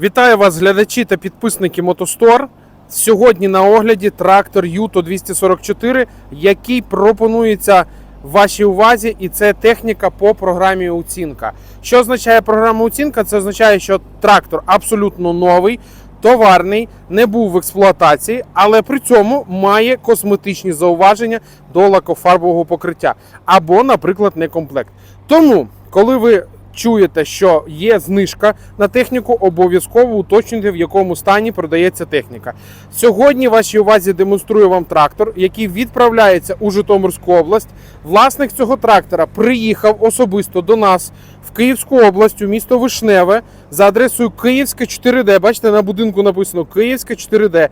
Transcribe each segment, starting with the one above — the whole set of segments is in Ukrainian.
Вітаю вас, глядачі та підписники Мотостор. Сьогодні на огляді трактор Юто 244, який пропонується вашій увазі, і це техніка по програмі оцінка. Що означає програма оцінка? Це означає, що трактор абсолютно новий, товарний, не був в експлуатації, але при цьому має косметичні зауваження до лакофарбового покриття або, наприклад, не комплект. Тому, коли ви чуєте, що є знижка на техніку, обов'язково уточнюйте, в якому стані продається техніка. Сьогодні вашій увазі демонструю вам трактор, який відправляється у Житомирську область. Власник цього трактора приїхав особисто до нас в Київську область, у місто Вишневе за адресою Київська 4D. Бачите, на будинку написано Київська 4D.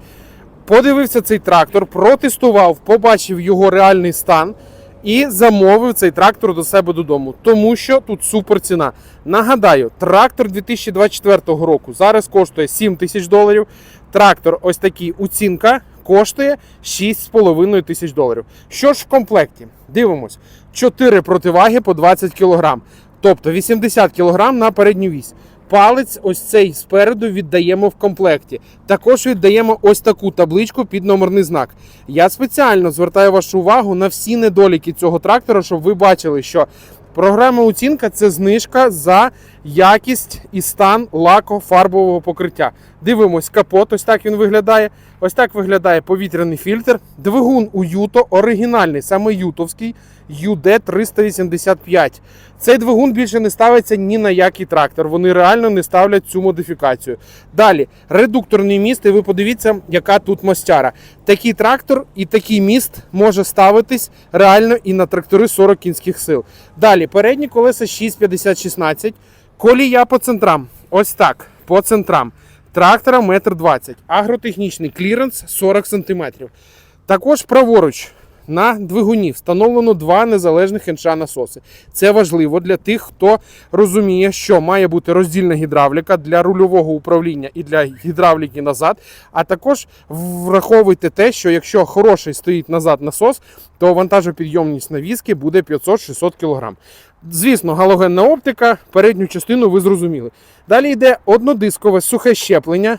Подивився цей трактор, протестував, побачив його реальний стан і замовив цей трактор до себе додому, тому що тут супер ціна. Нагадаю, трактор 2024 року зараз коштує 7 тисяч доларів. Трактор, ось такий оцінка, коштує 6,5 тисяч доларів. Що ж в комплекті? Дивимось: 4 противаги по 20 кг, тобто 80 кг на передню вісь. Палець ось цей спереду віддаємо в комплекті. Також віддаємо ось таку табличку під номерний знак. Я спеціально звертаю вашу увагу на всі недоліки цього трактора, щоб ви бачили, що програма оцінка це знижка за якість і стан лако-фарбового покриття. Дивимось капот, ось так він виглядає. Ось так виглядає повітряний фільтр. Двигун у Юто оригінальний, саме ютовський UD385. Цей двигун більше не ставиться ні на який трактор. Вони реально не ставлять цю модифікацію. Далі, редукторний міст, і ви подивіться, яка тут мостяра. Такий трактор і такий міст може ставитись реально і на трактори 40 кінських сил. Далі, передні колеса 650-16. Колія по центрам. Ось так, по центрам. Трактора 1,20 м. Агротехнічний кліренс 40 см. Також праворуч на двигуні встановлено два незалежних інша насоси. Це важливо для тих, хто розуміє, що має бути роздільна гідравліка для рульового управління і для гідравліки назад. А також враховуйте те, що якщо хороший стоїть назад насос, то вантажопідйомність навіски буде 500-600 кг. Звісно, галогенна оптика, передню частину ви зрозуміли. Далі йде однодискове сухе щеплення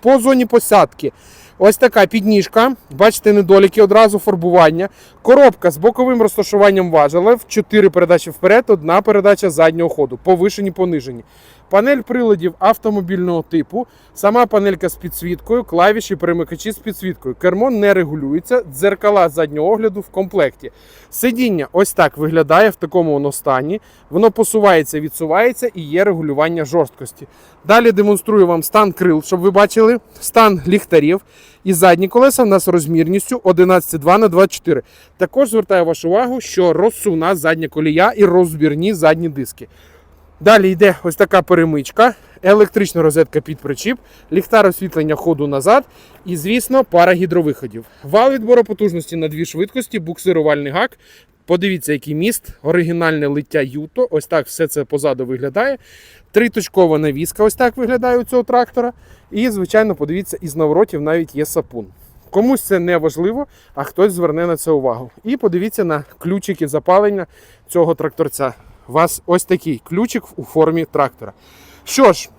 по зоні посадки. Ось така підніжка. Бачите, недоліки одразу фарбування. Коробка з боковим розташуванням важелів, 4 передачі вперед, одна передача заднього ходу, повишені, понижені. Панель приладів автомобільного типу, сама панелька з підсвіткою, клавіші, перемикачі з підсвіткою. Кермо не регулюється, дзеркала заднього огляду в комплекті. Сидіння ось так виглядає в такому воно стані. Воно посувається, відсувається і є регулювання жорсткості. Далі демонструю вам стан крил, щоб ви бачили, стан ліхтарів. І задні колеса в нас розмірністю 11,2 на 24. Також звертаю вашу увагу, що розсувна задня колія і розбірні задні диски. Далі йде ось така перемичка, електрична розетка під причіп, ліхтар освітлення ходу назад і, звісно, пара гідровиходів. Вал відбору потужності на дві швидкості, буксирувальний гак. Подивіться, який міст, оригінальне лиття Юто. Ось так все це позаду виглядає. Триточкова навіска, ось так виглядає у цього трактора. І, звичайно, подивіться, із наворотів навіть є сапун. Комусь це не важливо, а хтось зверне на це увагу. І подивіться на ключики запалення цього тракторця. Вас ось такий ключик у формі трактора. Що ж,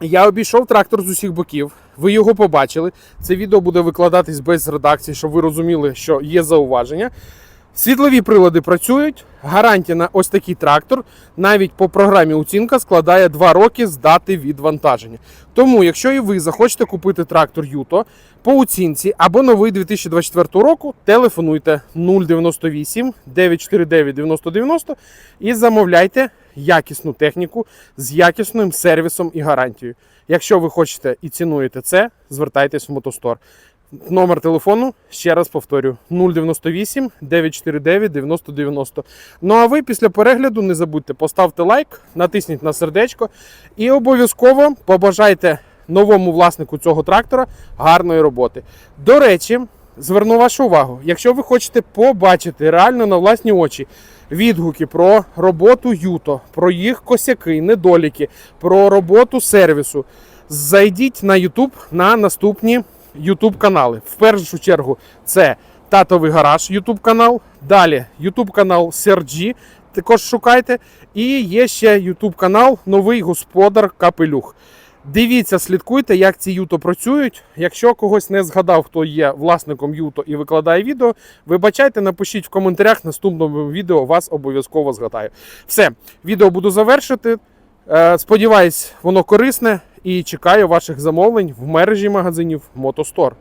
я обійшов трактор з усіх боків. Ви його побачили. Це відео буде викладатись без редакції, щоб ви розуміли, що є зауваження. Світлові прилади працюють. Гарантія на ось такий трактор навіть по програмі оцінка складає 2 роки з дати відвантаження. Тому, якщо і ви захочете купити трактор Юто по оцінці або новий 2024 року, телефонуйте 098 949 9090 і замовляйте якісну техніку з якісним сервісом і гарантією. Якщо ви хочете і цінуєте це, звертайтесь в Мотостор. Номер телефону, ще раз повторю: 098 949 9090. Ну а ви після перегляду не забудьте поставте лайк, натисніть на сердечко і обов'язково побажайте новому власнику цього трактора гарної роботи. До речі, зверну вашу увагу, якщо ви хочете побачити реально на власні очі відгуки про роботу Юто, про їх косяки, недоліки, про роботу сервісу, зайдіть на YouTube на наступні YouTube канали. В першу чергу це Татовий гараж YouTube канал. Далі YouTube канал Серджі. Також шукайте. І є ще YouTube канал Новий Господар Капелюх. Дивіться, слідкуйте, як ці юто працюють. Якщо когось не згадав, хто є власником юто і викладає відео, вибачайте, напишіть в коментарях. Наступному відео вас обов'язково згадаю. Все, відео буду завершити. Е, Сподіваюсь, воно корисне і чекаю ваших замовлень в мережі магазинів Мотостор.